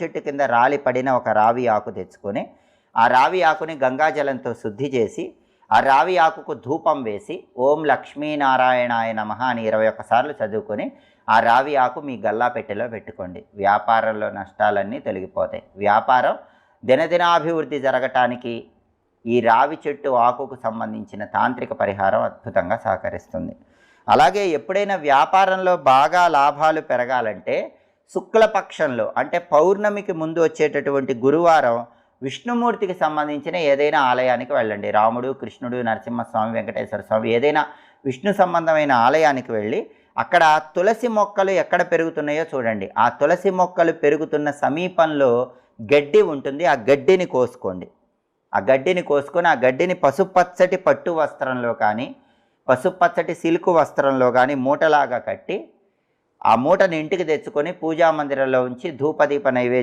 చెట్టు కింద రాలి పడిన ఒక రావి ఆకు తెచ్చుకొని ఆ రావి ఆకుని గంగాజలంతో శుద్ధి చేసి ఆ రావి ఆకుకు ధూపం వేసి ఓం లక్ష్మీనారాయణాయ నమ అని ఇరవై ఒక్కసార్లు చదువుకొని ఆ రావి ఆకు మీ గల్లా పెట్టెలో పెట్టుకోండి. వ్యాపారంలో నష్టాలన్నీ తొలగిపోతాయి. వ్యాపారం దినదినాభివృద్ధి జరగటానికి ఈ రావి చెట్టు ఆకుకు సంబంధించిన తాంత్రిక పరిహారం అద్భుతంగా సహకరిస్తుంది. అలాగే ఎప్పుడైనా వ్యాపారంలో బాగా లాభాలు పెరగాలంటే శుక్లపక్షంలో అంటే పౌర్ణమికి ముందు వచ్చేటటువంటి గురువారం విష్ణుమూర్తికి సంబంధించిన ఏదైనా ఆలయానికి వెళ్ళండి. రాముడు కృష్ణుడు నరసింహస్వామి వెంకటేశ్వర స్వామి ఏదైనా విష్ణు సంబంధమైన ఆలయానికి వెళ్ళి అక్కడ తులసి మొక్కలు ఎక్కడ పెరుగుతున్నాయో చూడండి. ఆ తులసి మొక్కలు పెరుగుతున్న సమీపంలో గడ్డి ఉంటుంది. ఆ గడ్డిని కోసుకోండి. ఆ గడ్డిని కోసుకొని ఆ గడ్డిని పసుపచ్చటి పట్టు వస్త్రంలో కానీ పసుపచ్చటి సిల్క్ వస్త్రంలో కానీ మూటలాగా కట్టి ఆ మూటను ఇంటికి తెచ్చుకొని పూజా మందిరంలో ఉంచి ధూపదీప నైవేద్యం